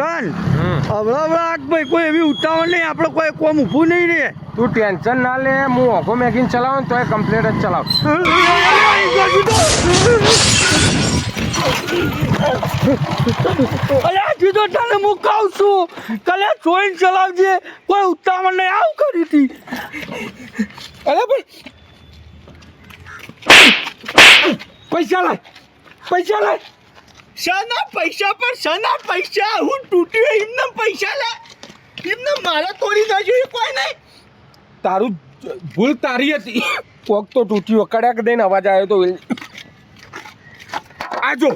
Tension. હમ. હવળા હવળા ભાઈ કોઈ એવી ઉતાવળ નહીં આપણે કોઈ કોમ ઊભું નહીં રે તું ટેન્શન ના લે હું ઓખો મેગીન ચલાવું તો એ કમ્પ્લેટ જ ચલાવ. અલ્યા જીતો તને મુકાવ છું. કલે જોઈને ચલાવજે. કોઈ ઉતાવળ નહીં આવું કરી હતી. અરે ભાઈ. પૈસા લાય પૈસા લાય. શાના પૈસા પર શાના પૈસા. હું તૂટ્યો એમને પૈસા લે. એમને મારા તોડી ના જોઈએ કોઈ નહીં. તારું ભૂલ તારી હતી. કોક તો તૂટ્યો કડાક દઈને અવાજ આવ્યો તો આજો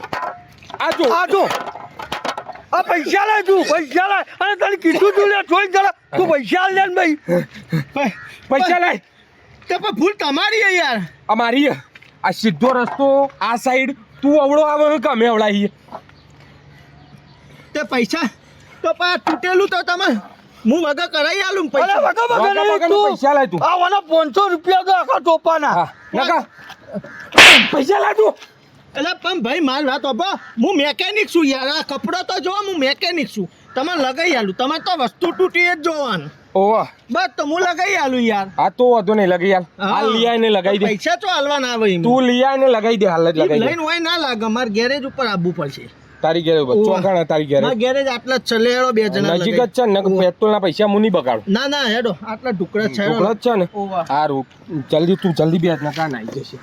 આજો આ જો. આ પૈસા લે તું પૈસા લાય અને તને કીધું તું લે જોઈને ચલા તું પૈસા લે ને ભાઈ. પૈસા લાય તો પણ ભૂલ તમારી યાર. અમારી આ સીધો રસ્તો આ સાઈડ તું અવળો આવે કે અમે અવળાઈએ. તે પૈસા? તો પા તૂટેલું તો તમે. હું વગર કરાવી આલું પૈસા. વગર વગર નહીં તું. પૈસા લાય તું. આ વાના 500 રૂપિયા તો આખા ટોપાના. નકા. પૈસા લાય તું. એટલે પણ ભાઈ માર વાત હોભળો. હું મેકેનિક છું યાર. આ કપડો તો જો હું મેકેનિક છું. તમે લગાઈ આલું. તમારે તો વસ્તુ તૂટી જ જોવાનું. ઓહ. બસ તો હું લગાઈ આલું યાર. આ તો વધુ નહીં લગાઈ આલ. હાલ લઈ આવીને લગાઈ દે. પૈસા તો હાલવાના આવે તું લિયા ને લગાઈ દે હાલ જ લગાઈ દે. લઈને હોય ના લાગે માર ગેરેજ ઉપર આવવું પડશે. તારી ઘેરે ઉપર ઓહ. તારી ઘેરે મારા ગેરેજ આટલા જ છે લેડો બે જણા નજીક જ છે ને. પેટ્રોલ ના પૈસા હું નહીં બગાડું. ના ના હેડો આટલા ટુકડા છે ઢુકડા છે ને. સારું જલ્દી તું જલ્દી બે જણા કાં આવી જશે.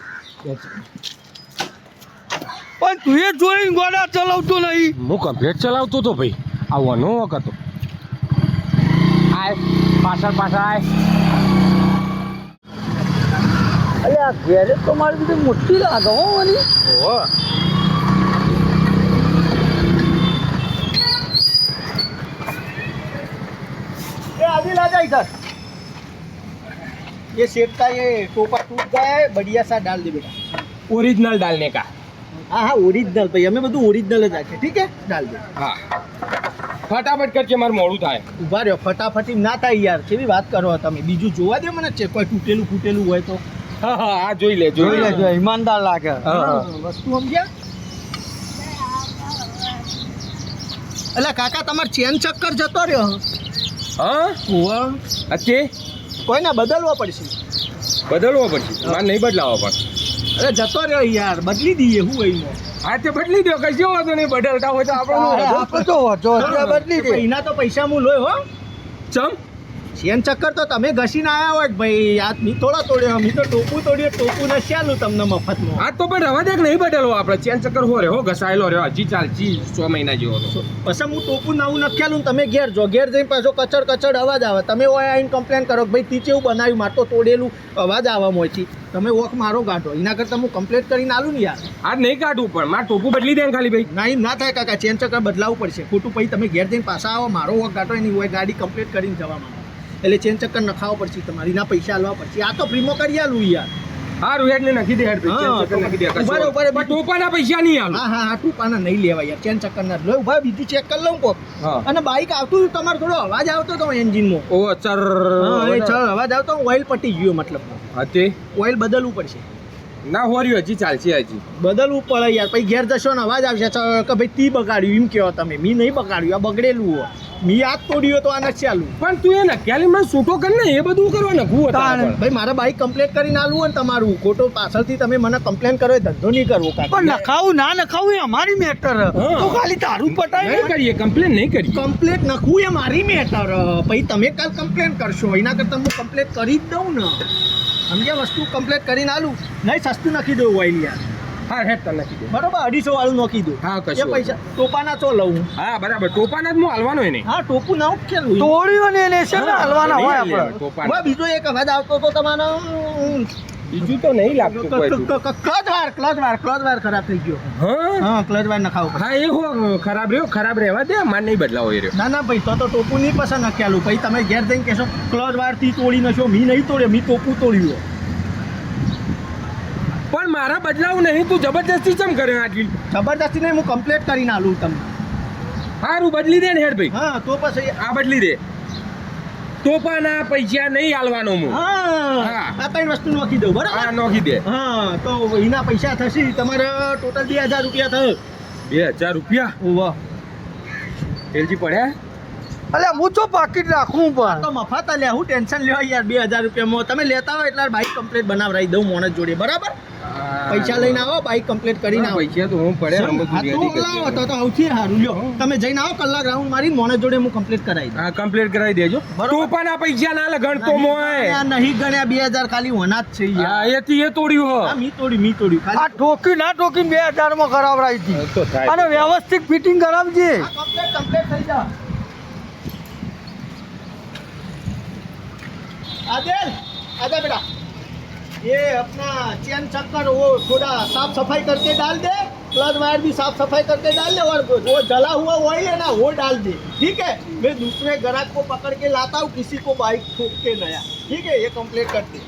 પણ તું એ જોઈને ગોડા ચલાવતો નહીં. હું કમ્પ્લેટ ચલાવતો તો ભાઈ. આ વનો વખત હતો આય પાછળ પાછળ આય અરે આ ગેરેજ તો મારી બધી મોટી લાગે હો મને ઓહો ए अभी ला जा इधर ये सेट का ये टोपा टूट गया है बढ़िया सा डाल दे बेटा ઓરિજિનલ ડાલને કા हाँ हाँ ओरिजिनल भाई हमें બધું ओरिजिनल જ રાખે ઠીક હે डाल દે હા ફટાફટ કરજે મારે મોડું થાય. ઊભા રહ્યો ફટાફટી ના થાય યાર. કેવી વાત કરો તમે? બીજું જોવા દે મને છે કોઈ તૂટેલું ફૂટેલું હોય તો. હા હા આ જોઈ લે જોઈ લે જો ઈમાનદાર લાગે. વસ્તુ સમજ્યા? એટલે કાકા તમાર ચેન ચક્કર જતો રહ્યો. હા? કુવા અચ્છે કોઈને બદલવો પડશે. બદલવો પડશે. મારે નહીં બદલાવો પણ. અરે જતો રહ્યો યાર. બદલી દઈએ હું એમાં હા તે બદલી દો કશો વાંધો નહીં બદલતા હોય તો આપણને આપણે તો બદલી દે. એના તો પૈસા હું લોય હો. ચમ? ચેન ચક્કર તો તમે ઘસીને આવ્યા હોય ભાઈ. આ મી થોડા તોડ્યો મી તો ટોપું તોડ્યો ટોપું ને શ્યાલું તમને મફતમાં આ તો પણ રવા દે કે નહીં બદલવો આપણે ચેન ચક્કર હો રે હો ઘસાયેલો રહ્યો. હજી ચાલ જી છ મહિના જેવો પછી હું ટોપું નવું નખ્યાલું તમે ઘેર જો. ઘેર જઈને પાછો કચડ કચડ અવાજ આવે. તમે ઓય આવીને કમ્પ્લેન કરો કે ભાઈ તી કેવું બનાવ્યું? માર તો તોડેલું અવાજ આવવા મોયથી. તમે ઓખ મારો કાઢો એના કરતાં હું કમ્પ્લેટ કરીને આલું ને યાર. આજ નહીં કાઢવું પણ. મારે ટોપું બદલી દે ખાલી ભાઈ. ના એમ ના થાય કાકા. ચેન ચક્કર બદલાવવું પડશે. ખોટું પછી તમે ઘેર જઈને પાછા આવો. મારો વોક કાઢો એની હોય ગાડી કમ્પ્લેટ કરીને જવા માંગો એટલે ચેન ચક્કર નખાવો પડશે તમારી ના પૈસા આલવા પડશે. આ તો ફ્રીમાં કરી આલું યાર. હારું ને નાખી દે હેડ ભાઈ, હા, ચેન ચક્કર નાખી દે કશો. ઊભા ઊભા રહો. ટોપાના પૈસા નહીં આલું હા હા હા તું નહીં લેવા યાર ચેન ચક્કર ના. લો ભાઈ બીજી ચેક કરી લઉં કોક. અને બાઈક આવતું તમારો થોડો અવાજ આવતો હતો એન્જિનમાં ઓ ચર. હા એ ચર અવાજ આવતો ઓઇલ પટી ગયો મતલબ. હા તે? ઓઇલ બદલવું પડશે. ના હોર્યું હજી ચાલશે હજી. બદલવું પડે યાર પછી ઘેર જશો ને અવાજ આવશે કે ભાઈ તી બગાડ્યું એમ કહેવા તમે. મી નહીં બગાડ્યું આ બગડેલું હોય. મી હાથ તોડ્યો તો આ નથી ચાલુ પણ તું એ નક્યાલી મને છૂટો કર ને એ બધું કરવા નખવું હતા ભાઈ મારા બાઈક કમ્પ્લેટ કરીને આલવું હોય ને તમારું. ખોટો પાછળથી તમે મને કમ્પ્લેન કરો એ ધંધો નહીં કરવો પણ નખાવું ના નખાવું એ અમારી મેટર તો ખાલી તારું પટાય નહીં કરીએ કમ્પ્લેન નહીં કરીએ. કમ્પ્લેટ નખવું એ મારી મેટર પછી તમે કાલ કમ્પ્લેન કરશો. એના કરતાં હું કમ્પ્લેટ કરી જ દઉં ને. સમજ્યા? વસ્તુ કમ્પ્લેટ કરીને આલું. નહીં સસ્તું નાખી દઉં ઓઇલ યાર. હા હેડ તને નાખી દઉં બરાબર અઢીસો વાળું નાખી દઉં હા, કશું પૈસા ટોપાના તો લઉં હા. બરાબર. ટોપાના જ હું હાલવાનો એને. હા ટોપું ના ઉકેલું તોડ્યું ને એને છે ને હલવાના હોય આપણે. બીજો એક અવાજ આવતો તો તમારો બીજું તો નહીં લાગતું. ક્લચ વાર ક્લચ વાર ક્લચ વાર ખરાબ થઈ ગયો. હા? હા ક્લચ વાર નખાવો હા એ હો ખરાબ રહ્યો ખરાબ રહેવા દે માર નહીં બદલાવો એ રહ્યો. ના ના ભાઈ તો તો ટોપું નહીં પસંદ નખ્યાલું. ભાઈ તમે ઘેર જઈને કહેશો ક્લચ વારથી તોડી નશો મી નહીં તોડ્યો મી ટોપું તોડ્યું પણ મારા બદલાવ નહીં તું જબરજસ્તી ચમ કરે આટલી? જબરદસ્તી નહીં હું કમ્પ્લેટ કરીને આલું તમને. સારું બદલી દે ને હેડ ભાઈ. હા તો પછી આ બદલી દે. ટોપાના પૈસા નહીં હાલવાનો હું. આ ત્રણ વસ્તુ નોખી દઉં આ હા નોખી દે. હા તો એના પૈસા થશે તમારે ટોટલ બે હજાર રૂપિયા થયો બે હજાર રૂપિયા? વાહ. એલજી પડ્યા? અલે હું તો પાકીટ રાખું પણ? તો મફત લે હું ટેન્શન લેવા યાર બે હજાર રૂપિયામાં. તમે લેતા હોય એટલે બાઇક કમ્પ્લીટ બનાવરાઈ દઉં મોણસ જોડે બરાબર? પૈસા લઈને આવો બાઈક કમ્પ્લીટ કરીને આવો. પૈસા તો હું પડે લાવો તો તો સૌથી સારું લ્યો. તમે જઈને આવો કલાક રાઉન્ડ મારી મોને જોડે હું કમ્પ્લીટ કરાવી હા કમ્પ્લીટ કરાવી દેજો. તું પણ આ પૈસા ના લગણ તો મોય નહીં ગણ્યા બે હજાર ખાલી વનાત છે હા એથી એ તોડ્યું હો. મી તોડી મી તોડ્યું આ ઠોકી ના ઠોકી બે હજારમાં કરાવરાઈ હતી અને વ્યવસ્થિત ફિટિંગ કરાવજે. કમ્પ્લીટ કમ્પ્લીટ થઈ જા. આદેલ આદા બેટા. ये अपना चैन चक्कर वो थोड़ा साफ़ सफ़ाई करके डाल दे प्लग वायर भी साफ़ सफ़ाई करके डाल दे और वो जला हुआ वही है ना, वो डाल दे। ठीक है? मैं दूसरे ग्राहक को पकड़ के लाता हूँ, किसी को बाइक ठोक के नया। ठीक है? ये कंप्लीट कर दे